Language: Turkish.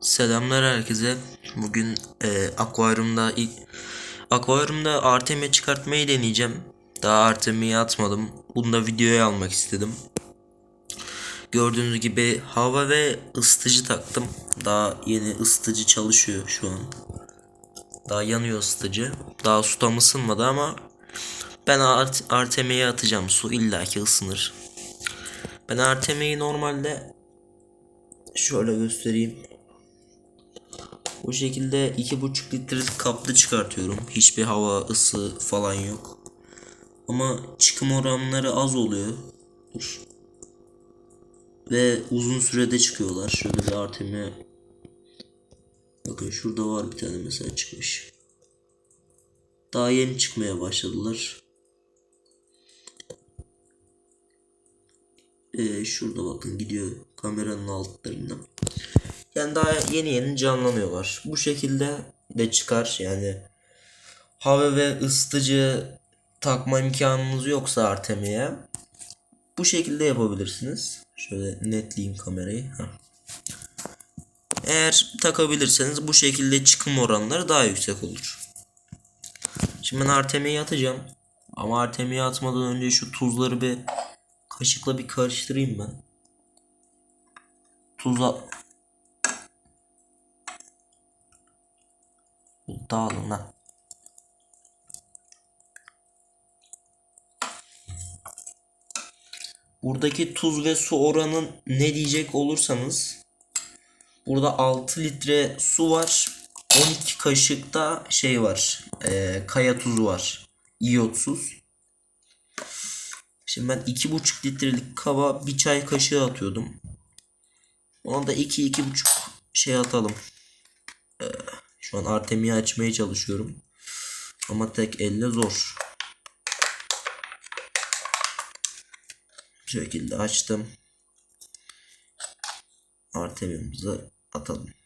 Selamlar herkese. Bugün e, akvaryumda ilk akvaryumda Artem'i çıkartmayı deneyeceğim. Daha Artem'i atmadım. Bunu da videoya almak istedim. Gördüğünüz gibi hava ve ısıtıcı taktım. Daha yeni ısıtıcı çalışıyor şu an. Daha yanıyor ısıtıcı. Daha su tam ısınmadı ama ben Art Artem'i atacağım. Su illaki ısınır. Ben Artem'i normalde şöyle göstereyim. Bu şekilde 2,5 litrelik kaplı çıkartıyorum. Hiçbir hava ısı falan yok. Ama çıkım oranları az oluyor. Dur. Ve uzun sürede çıkıyorlar. Şöyle bir Artem'e Bakın şurada var bir tane mesela çıkmış. Daha yeni çıkmaya başladılar. Ee, şurada bakın gidiyor kameranın altlarında. Yani daha yeni yeni canlanıyorlar. Bu şekilde de çıkar yani hava ve ısıtıcı takma imkanınız yoksa Artem'e bu şekilde yapabilirsiniz. Şöyle netleyeyim kamerayı. Eğer takabilirseniz bu şekilde çıkım oranları daha yüksek olur. Şimdi ben Artem'e atacağım. Ama Artem'e atmadan önce şu tuzları bir kaşıkla bir karıştırayım ben. Tuza Dağılın lan. Buradaki tuz ve su oranın ne diyecek olursanız burada 6 litre su var. 12 kaşık da şey var. e, kaya tuzu var. İyotsuz. Şimdi ben 2,5 litrelik kaba bir çay kaşığı atıyordum. Ona da 2-2,5 şey atalım. Şu an Artem'i açmaya çalışıyorum. Ama tek elle zor. Bu şekilde açtım. Artemimizi atalım.